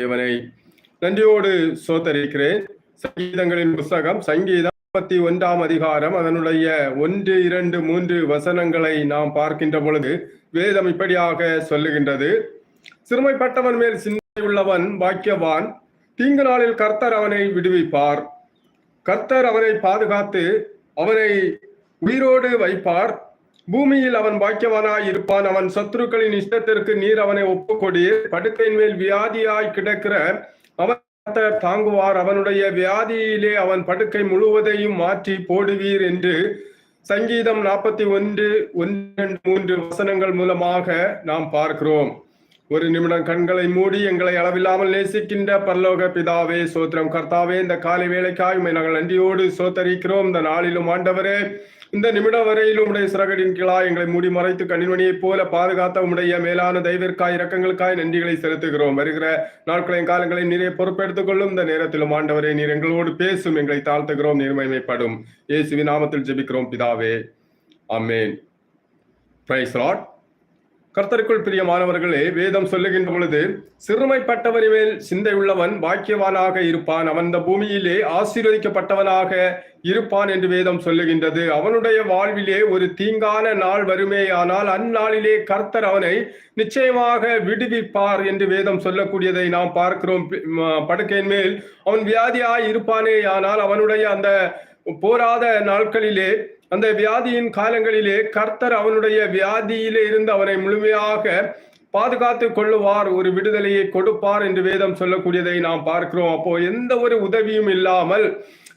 தேவனை நன்றியோடு சோத்தரிக்கிறேன். சங்கீதங்களின் புஸ்தகம் சங்கீதம் முப்பத்தி ஒன்றாம் அதிகாரம் அதனுடைய ஒன்று இரண்டு மூன்று வசனங்களை நாம் பார்க்கின்ற பொழுது வேதம் இப்படியாக சொல்லுகின்றது. சிறுமைப்பட்டவன் மேல் சிந்தை உள்ளவன் பாக்கியவான் தீங்கு நாளில் கர்த்தர் அவனை விடுவிப்பார். கர்த்தர் அவனை பாதுகாத்து அவனை உயிரோடு வைப்பார். பூமியில் அவன் பாக்கியவனாய் இருப்பான். அவன் சத்துருக்களின் இஷ்டத்திற்கு நீர் அவனை ஒப்புக்கொடி. படுக்கையின் மேல் வியாதியாய் கிடக்கிற அவன் தாங்குவார். அவனுடைய வியாதியிலே அவன் படுக்கை முழுவதையும் மாற்றி போடுவீர் என்று சங்கீதம் நாற்பத்தி ஒன்று ஒன்று மூன்று வசனங்கள் மூலமாக நாம் பார்க்கிறோம். ஒரு நிமிடம் கண்களை மூடி எங்களை அளவில்லாமல் நேசிக்கின்ற பரலோக பிதாவே சோத்திரம் கர்த்தாவே இந்த காலை வேலைக்காய் நாங்கள் நன்றியோடு சோத்தரிக்கிறோம். இந்த நாளிலும் ஆண்டவரே இந்த நிமிடம் வரையிலும் உடைய சிறகடின் கீழா எங்களை மூடி மறைத்து கண்ணிமணியைப் போல பாதுகாத்த உடைய மேலான தெய்விற்காய் இரக்கங்களுக்காய் நன்றிகளை செலுத்துகிறோம். வருகிற நாட்களையும் காலங்களில் நீரை பொறுப்பெடுத்துக் கொள்ளும் இந்த நேரத்திலும் ஆண்டவரே நீர் எங்களோடு பேசும் எங்களை தாழ்த்துகிறோம் நீர்மைமைப்படும் இயேசுவி நாமத்தில் ஜெபிக்கிறோம் பிதாவே. அம்மேன் பிரைஸ் லாட் கர்த்தருக்குள் பிரியமானவர்களே வேதம் சொல்லுகின்ற பொழுது சிறுமைப்பட்டவன் மேல் சிந்தை உள்ளவன் பாக்கியவானாக இருப்பான். அவன் இந்த பூமியிலே ஆசீர்வதிக்கப்பட்டவனாக இருப்பான் என்று வேதம் சொல்லுகின்றது. அவனுடைய வாழ்விலே ஒரு தீங்கான நாள் வருமேயானால் அந்நாளிலே கர்த்தர் அவனை நிச்சயமாக விடுவிப்பார் என்று வேதம் சொல்லக்கூடியதை நாம் பார்க்கிறோம். படுக்கையின் மேல் அவன் வியாதியாய் இருப்பானே ஆனால் அவனுடைய அந்த போராத நாட்களிலே அந்த வியாதியின் காலங்களிலே கர்த்தர் அவனுடைய வியாதியிலே இருந்து அவனை முழுமையாக பாதுகாத்து கொள்ளுவார் ஒரு விடுதலையை கொடுப்பார் என்று வேதம் சொல்லக்கூடியதை நாம் பார்க்கிறோம். அப்போ எந்த ஒரு உதவியும் இல்லாமல்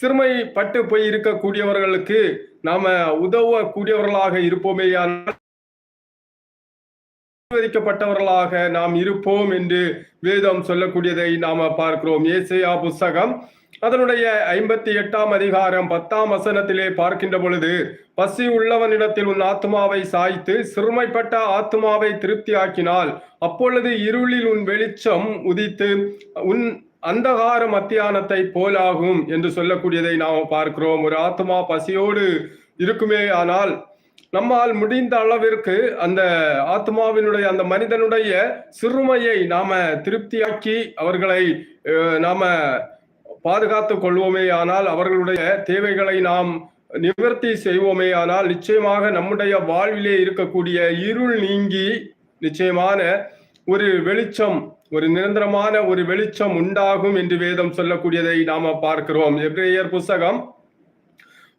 சிறுமை பட்டு போய் இருக்கக்கூடியவர்களுக்கு நாம உதவக்கூடியவர்களாக இருப்போமே ஆசீர்வதிக்கப்பட்டவர்களாக நாம் இருப்போம் என்று வேதம் சொல்லக்கூடியதை நாம பார்க்கிறோம். ஏசையா புஸ்தகம் அதனுடைய ஐம்பத்தி எட்டாம் அதிகாரம் பத்தாம் வசனத்திலே பார்க்கின்ற பொழுது பசி உள்ளவனிடத்தில் உன் ஆத்மாவை சாய்த்து சிறுமைப்பட்ட ஆத்மாவை திருப்தி ஆக்கினால் அப்பொழுது இருளில் உன் வெளிச்சம் உதித்து உன் அந்தகார மத்தியானத்தை போலாகும் என்று சொல்லக்கூடியதை நாம் பார்க்கிறோம். ஒரு ஆத்மா பசியோடு இருக்குமே ஆனால் நம்மால் முடிந்த அளவிற்கு அந்த ஆத்மாவினுடைய அந்த மனிதனுடைய சிறுமையை நாம திருப்தியாக்கி அவர்களை நாம பாதுகாத்துக் கொள்வோமே ஆனால் அவர்களுடைய தேவைகளை நாம் நிவர்த்தி செய்வோமே ஆனால் நிச்சயமாக நம்முடைய வாழ்விலே இருக்கக்கூடிய இருள் நீங்கி நிச்சயமான ஒரு வெளிச்சம் ஒரு நிரந்தரமான ஒரு வெளிச்சம் உண்டாகும் என்று வேதம் சொல்லக்கூடியதை நாம பார்க்கிறோம். எப்ரேயர் புஸ்தகம்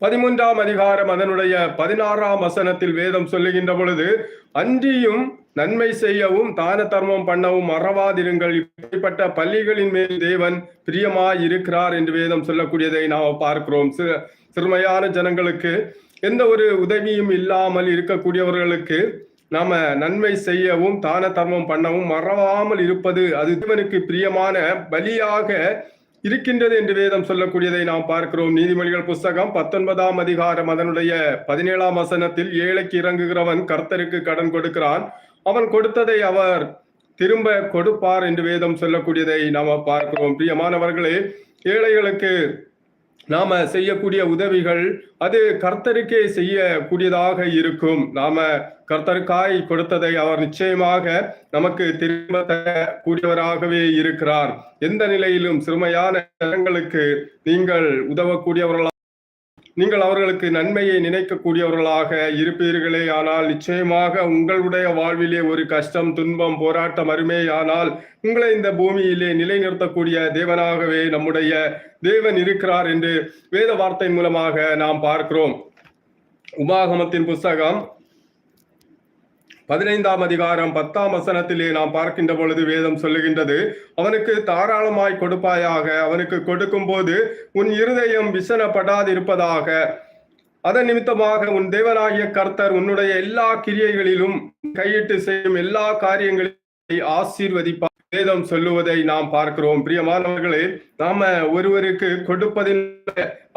பதிமூன்றாம் அதிகாரம் அதனுடைய பதினாறாம் வசனத்தில் வேதம் சொல்லுகின்ற பொழுது அன்றியும் நன்மை செய்யவும் தான தர்மம் பண்ணவும் மறவாதிருங்கள். இப்படிப்பட்ட பள்ளிகளின் மேல் தேவன் பிரியமாய் இருக்கிறார் என்று வேதம் சொல்லக்கூடியதை நாம் பார்க்கிறோம். சிறுமையான ஜனங்களுக்கு எந்த ஒரு உதவியும் இல்லாமல் இருக்கக்கூடியவர்களுக்கு நாம நன்மை செய்யவும் தான தர்மம் பண்ணவும் மறவாமல் இருப்பது அது தேவனுக்கு பிரியமான பலியாக இருக்கின்றது என்று வேதம் சொல்லக்கூடியதை நாம் பார்க்கிறோம். நீதிமொழிகள் புஸ்தகம் பத்தொன்பதாம் அதிகாரம் அதனுடைய பதினேழாம் வசனத்தில் ஏழைக்கு இறங்குகிறவன் கர்த்தருக்கு கடன் கொடுக்கிறான். அவன் கொடுத்ததை அவர் திரும்ப கொடுப்பார் என்று வேதம் சொல்லக்கூடியதை நாம பார்க்கிறோம். பிரியமானவர்களே ஏழைகளுக்கு நாம செய்யக்கூடிய உதவிகள் அது கர்த்தருக்கே செய்யக்கூடியதாக இருக்கும். நாம கர்த்தருக்காய் கொடுத்ததை அவர் நிச்சயமாக நமக்கு திரும்ப கூடியவராகவே இருக்கிறார். எந்த நிலையிலும் சிறுமையான இடங்களுக்கு நீங்கள் உதவக்கூடியவர்களாக நீங்கள் அவர்களுக்கு நன்மையை நினைக்கக்கூடியவர்களாக இருப்பீர்களே ஆனால் நிச்சயமாக உங்களுடைய வாழ்விலே ஒரு கஷ்டம் துன்பம் போராட்டம் அருமே ஆனால் உங்களை இந்த பூமியிலே நிலைநிறுத்தக்கூடிய தேவனாகவே நம்முடைய தேவன் இருக்கிறார் என்று வேத வார்த்தை மூலமாக நாம் பார்க்கிறோம். உமாகமத்தின் புஸ்தகம் பதினைந்தாம் அதிகாரம் பத்தாம் வசனத்திலே நாம் பார்க்கின்ற பொழுது வேதம் சொல்லுகின்றது அவனுக்கு தாராளமாய் கொடுப்பாயாக அவனுக்கு கொடுக்கும் போது உன் இருதயம் விசனப்படாதிருப்பதாக. அதன் நிமித்தமாக உன் தேவனாகிய கர்த்தர் உன்னுடைய எல்லா கிரியைகளிலும் கையிட்டு செய்யும் எல்லா காரியங்களையும் ஆசீர்வதிப்பார். வேதம் சொல்லுவதை நாம் பார்க்கிறோம். பிரியமானவர்களே நாம ஒருவருக்கு கொடுப்பதில்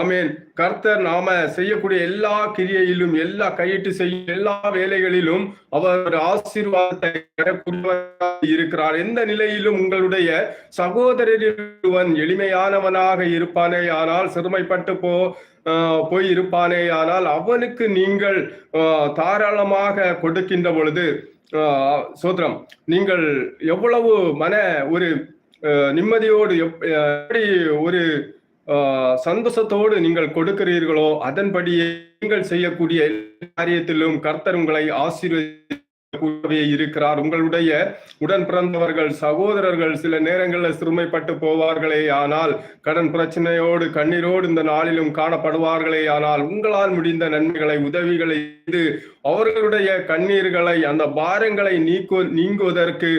ஆமேன். கர்த்தர் நாம செய்யக்கூடிய எல்லா கிரியையிலும் எல்லா கையிட்டு செய்யும் எல்லா வேலைகளிலும் அவர் ஆசீர்வாதத்தை இருக்கிறார். எந்த நிலையிலும் உங்களுடைய சகோதரன் எளிமையானவனாக இருப்பானே ஆனால் சிறுமைப்பட்டு போ போய் இருப்பானே ஆனால் அவனுக்கு நீங்கள் தாராளமாக கொடுக்கின்ற பொழுது சோத்ரம் நீங்கள் எவ்வளவு மன ஒரு அஹ், நிம்மதியோடு எப்படி ஒரு சந்தோஷத்தோடு நீங்கள் கொடுக்கிறீர்களோ அதன்படியே நீங்கள் செய்யக்கூடிய காரியத்திலும் கர்த்தர் உங்களை ஆசீர்வதி இருக்கிறார். உங்களுடைய உடன் பிறந்தவர்கள் சகோதரர்கள் சில நேரங்களில் சிறுமைப்பட்டு போவார்களே ஆனால் கடன் பிரச்சனையோடு கண்ணீரோடு இந்த நாளிலும் காணப்படுவார்களே ஆனால் உங்களால் முடிந்த நன்மைகளை உதவிகளை செய்து அவர்களுடைய கண்ணீர்களை அந்த பாரங்களை நீக்கு நீங்குவதற்கு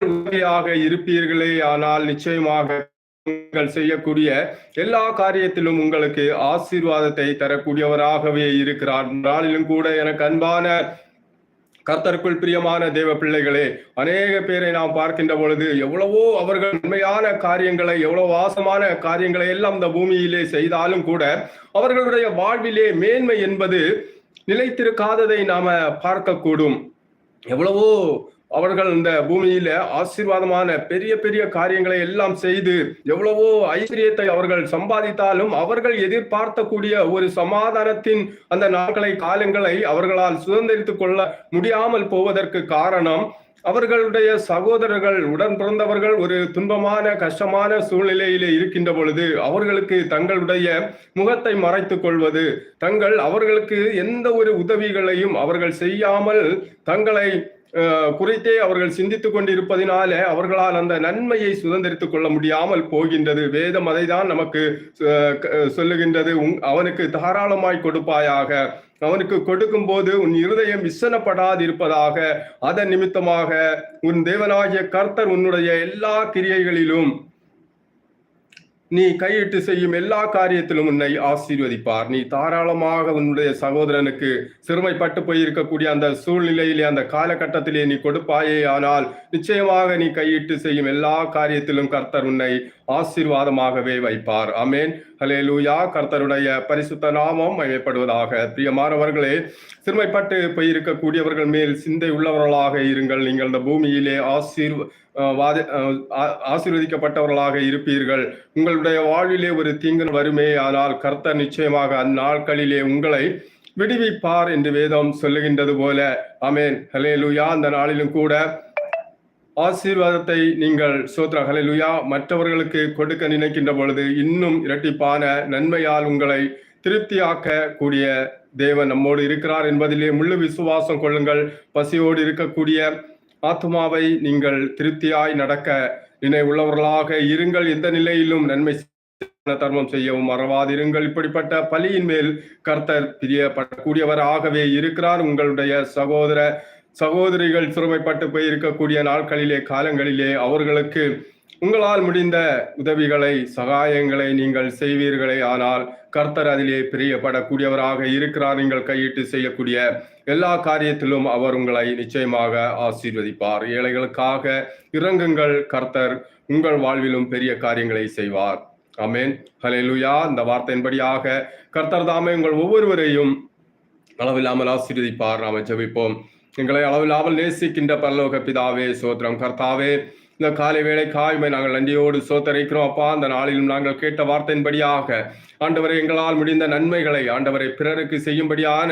உதவியாக இருப்பீர்களே ஆனால் நிச்சயமாக நீங்கள் செய்யக்கூடிய எல்லா காரியத்திலும் உங்களுக்கு ஆசீர்வாதத்தை தரக்கூடியவராகவே இருக்கிறார். நாளிலும் கூட எனக்கு அன்பான கர்த்தருக்குள் பிரியமான தேவ பிள்ளைகளே அநேக பேரை நாம் பார்க்கின்ற பொழுது எவ்வளவோ அவர்கள் உண்மையான காரியங்களை எவ்வளவு வாசமான காரியங்களை எல்லாம் இந்த பூமியிலே செய்தாலும் கூட அவர்களுடைய வாழ்விலே மேன்மை என்பது நிலைத்திருக்காததை நாம பார்க்கக்கூடும். எவ்வளவோ அவர்கள் இந்த பூமியில ஆசீர்வாதமான பெரிய பெரிய காரியங்களை எல்லாம் செய்து எவ்வளவோ ஐஸ்வர்யத்தை அவர்கள் சம்பாதித்தாலும் அவர்கள் எதிர்பார்த்தக்கூடிய ஒரு சமாதானத்தின் அந்த நாட்களை காலங்களை அவர்களால் சுதந்திரித்துக் கொள்ள முடியாமல் போவதற்கு காரணம் அவர்களுடைய சகோதரர்கள் உடன் பிறந்தவர்கள் ஒரு துன்பமான கஷ்டமான சூழ்நிலையிலே இருக்கின்ற பொழுது அவர்களுக்கு தங்களுடைய முகத்தை மறைத்துக் கொள்வது தங்கள் அவர்களுக்கு எந்த ஒரு உதவிகளையும் அவர்கள் செய்யாமல் தங்களை குறித்தே அவர்கள் சிந்தித்துக் கொண்டிருப்பதினாலே அவர்களால் அந்த நன்மையை சுதந்திரித்துக் கொள்ள முடியாமல் போகின்றது. வேதம் அதை தான் நமக்கு சொல்லுகின்றது. உன் அவனுக்கு தாராளமாய் கொடுப்பாயாக. அவனுக்கு கொடுக்கும் போது உன் இருதயம் விசனப்படாதிருப்பதாக. அதன் நிமித்தமாக உன் தேவனாகிய கர்த்தர் உன்னுடைய எல்லா கிரியைகளிலும் நீ கையிட்டு செய்யும் எல்லா காரியத்திலும் உன்னை ஆசீர்வதிப்பார். நீ தாராளமாக உன்னுடைய சகோதரனுக்கு சிறுமைப்பட்டு போயிருக்கக்கூடிய அந்த சூழ்நிலையிலே அந்த காலகட்டத்திலே நீ கொடுப்பாயே. ஆனால் நிச்சயமாக நீ கையிட்டு செய்யும் எல்லா காரியத்திலும் கர்த்தர் உன்னை ஆசீர்வாதமாகவே வைப்பார். அமேன் ஹலேலூயா கர்த்தருடைய பரிசுத்த நாமம் மகிமைப்படுவதாக பிரியமானவர்களே சிறுமைப்பட்டு போயிருக்கக்கூடியவர்கள் மேல் சிந்தை உள்ளவர்களாக இருங்கள். நீங்கள் இந்த பூமியிலே ஆசீர் அஹ் ஆசீர்வதிக்கப்பட்டவர்களாக இருப்பீர்கள். உங்களுடைய வாழ்விலே ஒரு தீங்கு வருமே ஆனால் கர்த்தர் நிச்சயமாக அந்நாட்களிலே உங்களை விடுவிப்பார் என்று வேதம் சொல்லுகின்றது போல. அமேன் ஹலேலூயா அந்த நாளிலும் கூட ஆசீர்வாதத்தை நீங்கள் சோத்ரா ஹalleluya. மற்றவர்களுக்கு கொடுக்க நினைக்கின்ற பொழுது இன்னும் இரட்டிப்பான நன்மையால் உங்களை திருப்தியாக்க கூடிய தேவன் நம்மோடு இருக்கிறார் என்பதிலே முழு விசுவாசம் கொள்ளுங்கள். பசியோடு இருக்கக்கூடிய ஆத்மாவை நீங்கள் திருப்தியாய் நடக்க நினைவுள்ளவர்களாக இருங்கள். எந்த நிலையிலும் நன்மை தர்மம் செய்யவும் மறவாதிருங்கள். இப்படிப்பட்ட பலியின் மேல் கர்த்தர் பிரியப்படக்கூடியவராகவே இருக்கிறார். உங்களுடைய சகோதர சகோதரிகள் சிறுமைப்பட்டு போய் இருக்கக்கூடிய நாட்களிலே காலங்களிலே அவர்களுக்கு உங்களால் முடிந்த உதவிகளை சகாயங்களை நீங்கள் செய்வீர்களே. ஆனால் கர்த்தர் அதிலே பிரியப்படக்கூடியவராக இருக்கிறார். நீங்கள் கையிட்டு செய்யக்கூடிய எல்லா காரியத்திலும் அவர் உங்களை நிச்சயமாக ஆசீர்வதிப்பார். ஏழைகளுக்காக இறங்குங்கள். கர்த்தர் உங்கள் வாழ்விலும் பெரிய காரியங்களை செய்வார். அமேன் ஹலெலுயா இந்த வார்த்தையின்படியாக கர்த்தர் தாமே உங்கள் ஒவ்வொருவரையும் அளவில்லாமல் ஆசீர்வதிப்பார். நாம் ஜபிப்போம். எங்களை அளவில்லாமல் நேசிக்கின்ற பரலோக பிதாவே சோத்திரம் கர்த்தாவே. இந்த காலை வேலை காய்மை நாங்கள் நன்றியோடு சோத்தரிக்கிறோம். அப்பா அந்த நாளிலும் நாங்கள் கேட்ட வார்த்தையின்படியாக ஆண்டவரை எங்களால் முடிந்த நன்மைகளை ஆண்டவரை பிறருக்கு செய்யும்படியான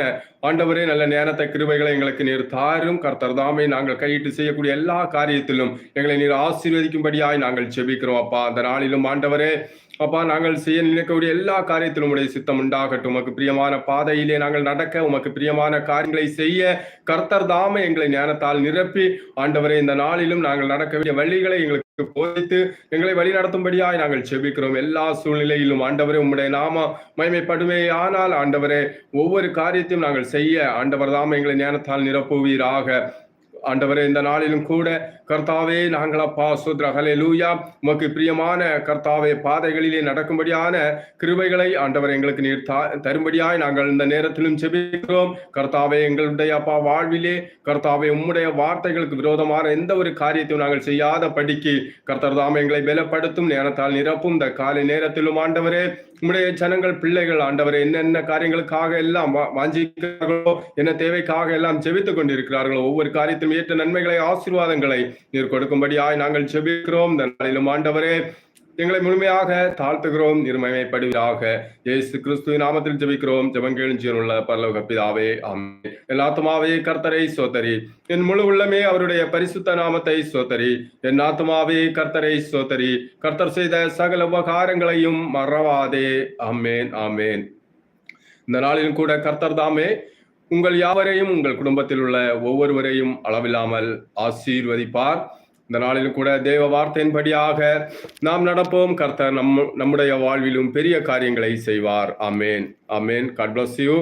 ஆண்டவரே நல்ல நேரத்தை கிருபைகளை எங்களுக்கு நீர் தாரும். கர்த்தர் தாமே நாங்கள் கையிட்டு செய்யக்கூடிய எல்லா காரியத்திலும் எங்களை நீர் ஆசீர்வதிக்கும்படியாய் நாங்கள் செபிக்கிறோம் அப்பா அந்த நாளிலும் ஆண்டவரே அப்பா நாங்கள் செய்ய நினைக்கக்கூடிய எல்லா காரியத்திலும் உடைய சித்தம் உண்டாகட்டும். உமக்கு பிரியமான பாதையிலே நாங்கள் நடக்க உமக்கு பிரியமான காரியங்களை செய்ய கர்த்தர் தாமே எங்களை ஞானத்தால் நிரப்பி ஆண்டவரை இந்த நாளிலும் நாங்கள் நடக்க வேண்டிய வழிகளை எங்களுக்கு போதித்து எங்களை வழி நடத்தும்படியாய் நாங்கள் செபிக்கிறோம். எல்லா சூழ்நிலையிலும் ஆண்டவரே உம்முடைய நாம மயமைப்படுமே ஆனால் ஆண்டவரே ஒவ்வொரு காரியத்தையும் நாங்கள் செய்ய ஆண்டவர் தாமே எங்களை ஞானத்தால் நிரப்புவீராக. ஆண்டவரே இந்த நாளிலும் கூட கர்த்தாவே நாங்கள் அப்பா சுத்ரஹலே லூயா உமக்கு பிரியமான கர்த்தாவே பாதைகளிலே நடக்கும்படியான கிருபைகளை ஆண்டவர் எங்களுக்கு நீர் தரும்படியாய் நாங்கள் இந்த நேரத்திலும் செபிக்கிறோம் கர்த்தாவே எங்களுடைய அப்பா வாழ்விலே கர்த்தாவே உம்முடைய வார்த்தைகளுக்கு விரோதமான எந்த ஒரு காரியத்தையும் நாங்கள் செய்யாத படிக்கு கர்த்தர் தாமே எங்களை பலப்படுத்தும் நேரத்தால் நிரப்பும். இந்த காலை நேரத்திலும் ஆண்டவரே உம்முடைய ஜனங்கள் பிள்ளைகள் ஆண்டவர் என்னென்ன காரியங்களுக்காக எல்லாம் வாஞ்சிக்கிறார்களோ என்ன தேவைக்காக எல்லாம் செபித்துக் கொண்டிருக்கிறார்களோ ஒவ்வொரு காரியத்திலும் ஏற்ற நன்மைகளை ஆசீர்வாதங்களை நீர் கொடுக்கும்படியாய் நாங்கள் செபிக்கிறோம் இந்த நாளிலும் ஆண்டவரே எங்களை முழுமையாக தாழ்த்துகிறோம். இருமைமைப்படுவதாக ஏசு கிறிஸ்துவின் நாமத்தில் ஜபிக்கிறோம். ஜெபங்கேளும் ஜீவனுள்ள பரலோக பிதாவே ஆமென். என் கர்த்தரை சோதரி என் முழு உள்ளமே அவருடைய பரிசுத்த நாமத்தை சோதரி என் ஆத்துமாவே கர்த்தரை சோதரி கர்த்தர் செய்த சகல உபகாரங்களையும் மறவாதே. ஆமேன் ஆமேன். இந்த நாளிலும் கூட கர்த்தர் தாமே உங்கள் யாவரையும் உங்கள் குடும்பத்தில் உள்ள ஒவ்வொருவரையும் அளவில்லாமல் ஆசீர்வதிப்பார். இந்த நாளிலும் கூட தேவ வார்த்தையின்படியாக நாம் நடப்போம். கர்த்தர் நம் நம்முடைய வாழ்விலும் பெரிய காரியங்களை செய்வார். Amen amen God bless you